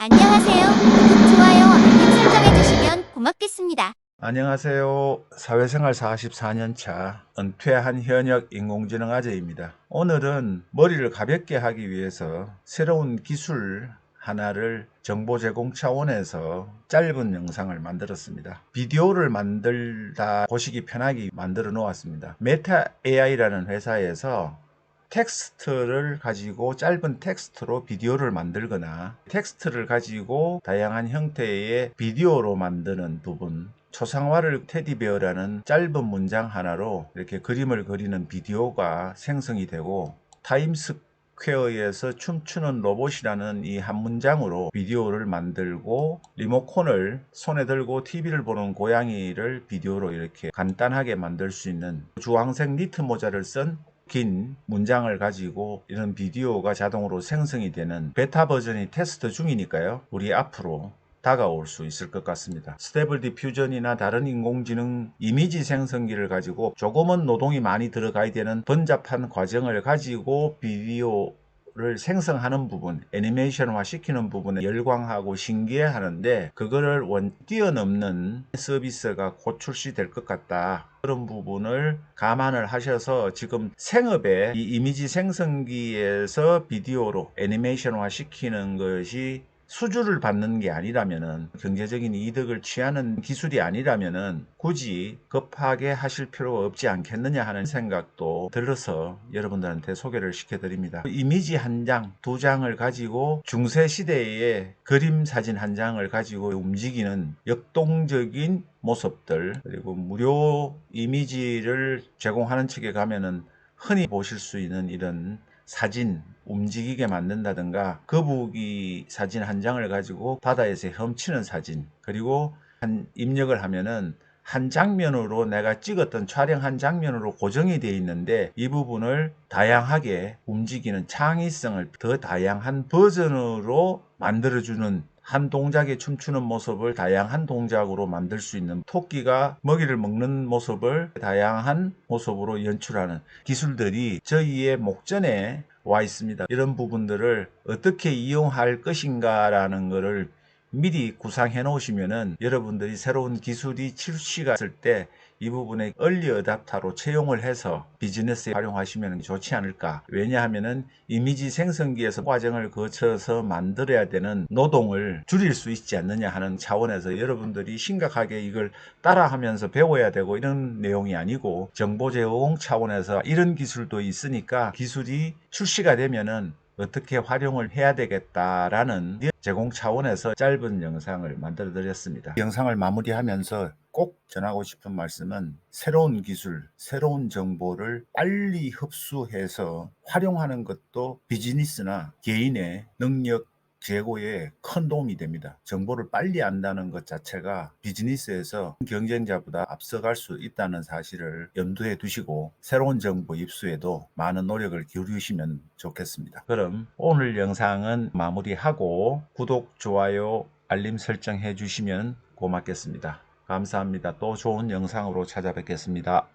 안녕하세요. 구독, 좋아요, 알림 설정해주시면 고맙겠습니다. 안녕하세요. 사회생활 44년차 은퇴한 현역 인공지능 아재입니다. 오늘은 머리를 가볍게 하기 위해서 새로운 기술 하나를 정보 제공 차원에서 짧은 영상을 만들었습니다. 비디오를 만들다 보시기 편하게 만들어 놓았습니다. 메타 AI라는 회사에서 텍스트를 가지고 짧은 텍스트로 비디오를 만들거나 텍스트를 가지고 다양한 형태의 비디오로 만드는 부분 초상화를 테디베어라는 짧은 문장 하나로 이렇게 그림을 그리는 비디오가 생성이 되고 타임스퀘어에서 춤추는 로봇이라는 이 한 문장으로 비디오를 만들고 리모컨을 손에 들고 TV를 보는 고양이를 비디오로 이렇게 간단하게 만들 수 있는 주황색 니트 모자를 쓴 긴 문장을 가지고 이런 비디오가 자동으로 생성이 되는 베타 버전이 테스트 중이니까요. 우리 앞으로 다가올 수 있을 것 같습니다. 스테이블 디퓨전이나 다른 인공지능 이미지 생성기를 가지고 조금은 노동이 많이 들어가야 되는 번잡한 과정을 가지고 비디오 를 생성하는 부분, 애니메이션화 시키는 부분에 열광하고 신기해 하는데 그거를 원 뛰어넘는 서비스가 곧 출시될 것 같다. 그런 부분을 감안을 하셔서 지금 생업에 이 이미지 생성기에서 비디오로 애니메이션화 시키는 것이 수주를 받는 게 아니라면은 경제적인 이득을 취하는 기술이 아니라면은 굳이 급하게 하실 필요가 없지 않겠느냐 하는 생각도 들어서 여러분들한테 소개를 시켜드립니다. 이미지 한 장, 두 장을 가지고 중세 시대의 그림 사진 한 장을 가지고 움직이는 역동적인 모습들 그리고 무료 이미지를 제공하는 측에 가면은 흔히 보실 수 있는 이런 사진 움직이게 만든다든가 거북이 사진 한 장을 가지고 바다에서 헤엄치는 사진. 그리고 한 입력을 하면은 한 장면으로 내가 찍었던 촬영 한 장면으로 고정이 되어 있는데 이 부분을 다양하게 움직이는 창의성을 더 다양한 버전으로 만들어주는 한 동작에 춤추는 모습을 다양한 동작으로 만들 수 있는 토끼가 먹이를 먹는 모습을 다양한 모습으로 연출하는 기술들이 저희의 목전에 와 있습니다. 이런 부분들을 어떻게 이용할 것인가 라는 것을 미리 구상해 놓으시면은 여러분들이 새로운 기술이 출시가 있을 때 이 부분에 얼리 어답터로 채용을 해서 비즈니스에 활용하시면 좋지 않을까. 왜냐하면은 이미지 생성기에서 과정을 거쳐서 만들어야 되는 노동을 줄일 수 있지 않느냐 하는 차원에서 여러분들이 심각하게 이걸 따라하면서 배워야 되고 이런 내용이 아니고 정보 제공 차원에서 이런 기술도 있으니까 기술이 출시가 되면은 어떻게 활용을 해야 되겠다라는 제공 차원에서 짧은 영상을 만들어 드렸습니다. 영상을 마무리하면서 꼭 전하고 싶은 말씀은 새로운 기술, 새로운 정보를 빨리 흡수해서 활용하는 것도 비즈니스나 개인의 능력 제고에 큰 도움이 됩니다. 정보를 빨리 안다는 것 자체가 비즈니스에서 경쟁자보다 앞서갈 수 있다는 사실을 염두에 두시고 새로운 정보 입수에도 많은 노력을 기울이시면 좋겠습니다. 그럼 오늘 영상은 마무리하고 구독, 좋아요, 알림 설정해 주시면 고맙겠습니다. 감사합니다. 또 좋은 영상으로 찾아뵙겠습니다.